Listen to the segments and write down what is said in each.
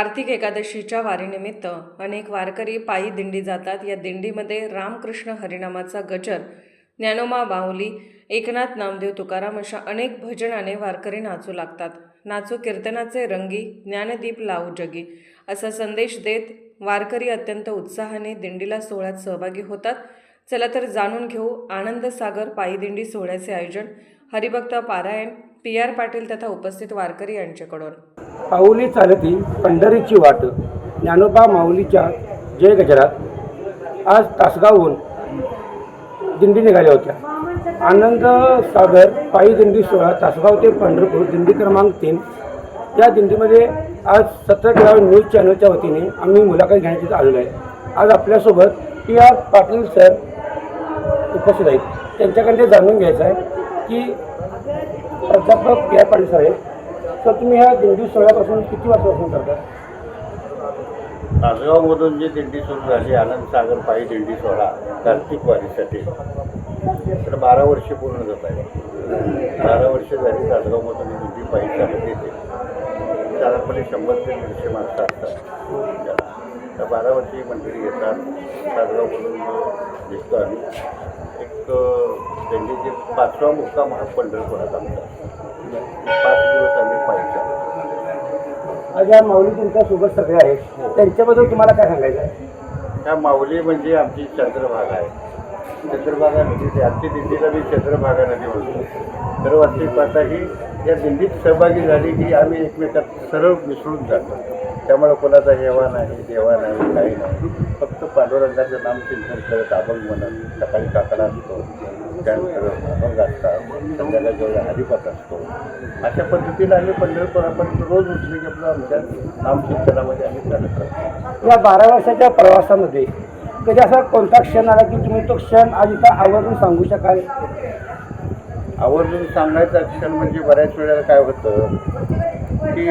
कार्तिक एकादशीच्या वारीनिमित्त अनेक वारकरी पायी दिंडी जातात. या दिंडीमध्ये रामकृष्ण हरिनामाचा गजर ज्ञानोमा बाहुली एकनाथ नामदेव तुकाराम अशा अनेक भजनाने वारकरी नाचू लागतात. नाचू कीर्तनाचे रंगी ज्ञानदीप लावू जगी असा संदेश देत वारकरी अत्यंत उत्साहाने दिंडीला सोहळ्यात सहभागी होतात. चला तर जाणून घेऊ आनंद सागर पायी दिंडी सोहळ्याचे आयोजन. हरिभक्त पारायण पी आर पाटील तथा उपस्थित वारकरी यांच्याकडून. पाऊली चालती पंढरीची वाट ज्ञानोबा माऊलीच्या जय गजरात. आज तासगावहून दिंडी निघाल्या होत्या. आनंद सागर पायी दिंडी सोहळा तासगाव ते पंढरपूर दिंडी क्रमांक तीन. या दिंडीमध्ये आज सत्रगाव न्यूज चॅनलच्या वतीने आम्ही मुलाखत घेण्यासाठी आलेलो आहे. आज आपल्यासोबत पी आर पाटील सर उपस्थित आहेत. त्यांच्याकडे जाणून घ्यायचं आहे की प्राध्यापक पी आय पाटील साहेब सर तुम्ही ह्या दिंडी सोहळ्यापासून किती वर्षापासून करता तासगावमधून जी दिंडी सुरू झाली आनंद सागर पायी दिंडी सोहळा कार्तिक वारीसाठी. तर बारा वर्षे पूर्ण जात आहे. बारा वर्षे झाली तासगावमधून ही दिंडी पायी चालत येते. साधारणपणे शंभर ते दीडशे माणसं असतात. तर बारा वर्षी ही मंडळी येतात. तासगावमधून दिसतो आम्ही. एक दिंडीचे पाचवा मुक्काम हा पंढरपुरात आमचा. पाच दिवस आम्ही पायी आज माऊली तुमच्यासोबत सगळे आहेत. त्यांच्याबद्दल तुम्हाला काय सांगायचं आहे? त्या माऊली म्हणजे आमची चंद्रभागा आहे. चंद्रभागा नदी आमची दिल्लीला मी चंद्रभागा नदी म्हणतो. तर वाटते ही या दिंडीत सहभागी झाली की आम्ही एकमेकात सरळ मिसळून जातो. त्यामुळे कोणाचा हेवा नाही देवा नाही काही नाही. फक्त पांडुरंगाचं नाम चिंतन करत अभंग म्हणत सकाळी काकडा असतो त्यानंतर अभंग असतात संध्याकाळी जेवढा हरिपात असतो. अशा पद्धतीने आम्ही पंढरपुरापर्यंत रोज उठले की आपलं आमच्या नामचिंतनामध्ये आम्ही चालत राहतो. या बारा वर्षाच्या प्रवासामध्ये कधी असा कोणता क्षण आला की तुम्ही तो क्षण आज इथं आवर्जून सांगू शकाल? आवर्जून सांगायचा क्षण म्हणजे बऱ्याच वेळेला काय होतं की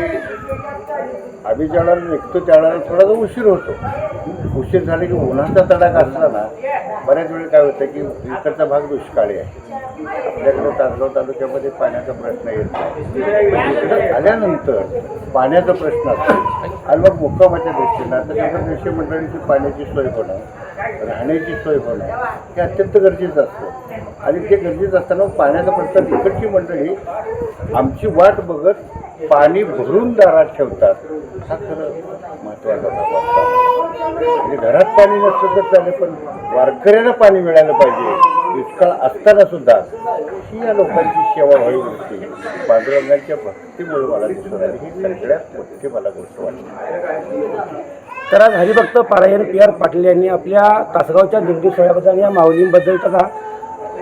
आम्ही ज्यावेळेला निघतो त्यावेळेला थोडासा उशीर होतो. उशीर झाला की उन्हाचा तडाखा असला ना बऱ्याच वेळेला काय होतं की इकडचा भाग दुष्काळी आहे. आपल्याकडे तासगाव तालुक्यामध्ये पाण्याचा प्रश्न येत नाही. आल्यानंतर पाण्याचा प्रश्न असतो. आणि मग मुक्कामाच्या दृष्टीनं आता नगर देशी मंडळीची पाण्याची सोय होणं राहण्याची सोय होणं हे अत्यंत गरजेचं असतं. आणि ते गरजेचं असताना पाण्याचा प्रश्न तिकडची मंडळी आमची वाट बघत पाणी भरून दारात ठेवतात. हा खरं महत्त्वाचा भाग म्हणजे घरात पाणी नसतं तर त्याने पण वारकऱ्यांना पाणी मिळालं पाहिजे. दुष्काळ असताना सुद्धा. ही या लोकांची सेवा व्हावी होती पांडुरंगाच्या भक्तीमुळे मला दिसून आली. ही सगळ्यात मोठी मला गोष्ट वाटली तर आज हरिभक्त पारायण पी आर पाटील यांनी आपल्या तासगावच्या दिंडी सोहळ्याबद्दल या माऊलींबद्दल त्याचा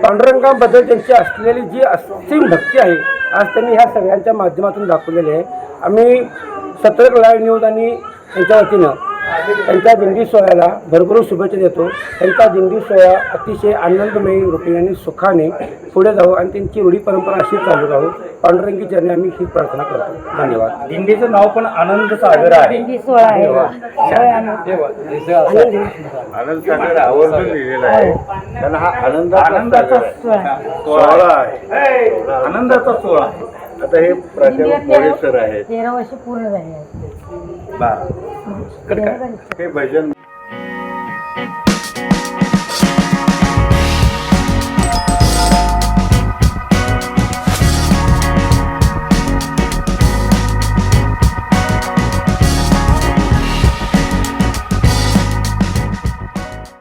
पांडुरंगाबद्दल त्यांची असलेली जी असीम भक्ती आहे आज त्यांनी ह्या सगळ्यांच्या माध्यमातून दाखवलेली आहे. आम्ही सतर्क लाईव्ह न्यूज आणि त्यांच्या वतीनं त्यांच्या दिंडी सोहळ्याला भरभरून शुभेच्छा देतो. त्यांचा दिंडी सोहळा अतिशय आनंदमयी रूपी आणि सुखाने पुढे जावं आणि त्यांची रूढी परंपरा अशी चालू राहू. पांडुरंगी चरणी आम्ही ही प्रार्थना करतो. धन्यवाद. दिंडीचं नाव पण आनंद सागर आहे. आनंद. सागर आवर्जून लिहिलेला आहे. कारण हा आनंदाचा आनंदाचा सागर आहे. सोहळा. सोहळा आहे. आनंदाचा सोहळा आहे. आता हे प्राध्यापक मोरे सर आहेत. तेरा वर्ष पूर्ण झाली आहेत बरं हे भजन